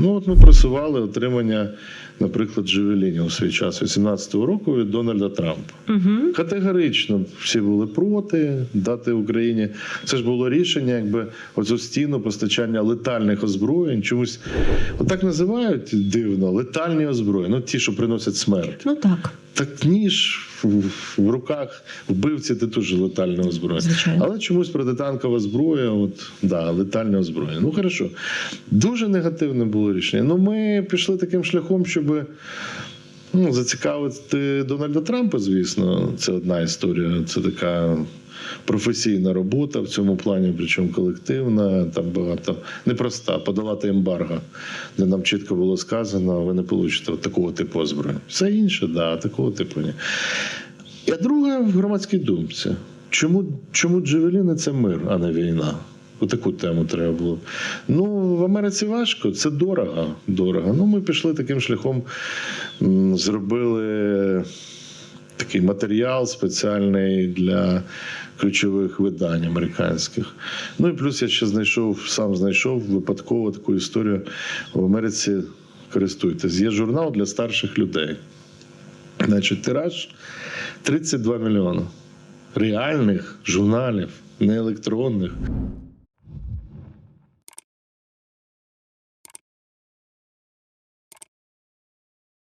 Ну от ми просували отримання, наприклад, Джевелінів у свій час 18-го року від Дональда Трампа. Угу. Категорично всі були проти дати Україні. Це ж було рішення, якби оцю стіну постачання летальних озброєнь. Чомусь отак називають дивно летальні озброєння. Ну ті, що приносять смерть. Ну так, Так ніж в, руках вбивці це теж летальне озброєння. Звичайно. Але чомусь протитанкова зброя, от да, летальне озброєння. Ну хорошо. Дуже негативне було рішення. Ну ми пішли таким шляхом, щоб ну, зацікавити Дональда Трампа, звісно. Це одна історія. Це така. Професійна робота в цьому плані, причому колективна, там багато непроста, подолати ембарго, де нам чітко було сказано, ви не получите такого типу озброєння. Все інше, да, такого типу ні. А друге в громадській думці. Чому, чому Джевеліни це мир, а не війна? Отаку тему треба було. Ну, в Америці важко, це дорого. дорого. Ну, ми пішли таким шляхом, зробили такий матеріал спеціальний для ключових видань американських. Ну і плюс я ще знайшов, сам знайшов випадково таку історію в Америці. Користуйтесь. Є журнал для старших людей. Значить, тираж 32 мільйони реальних журналів, не електронних.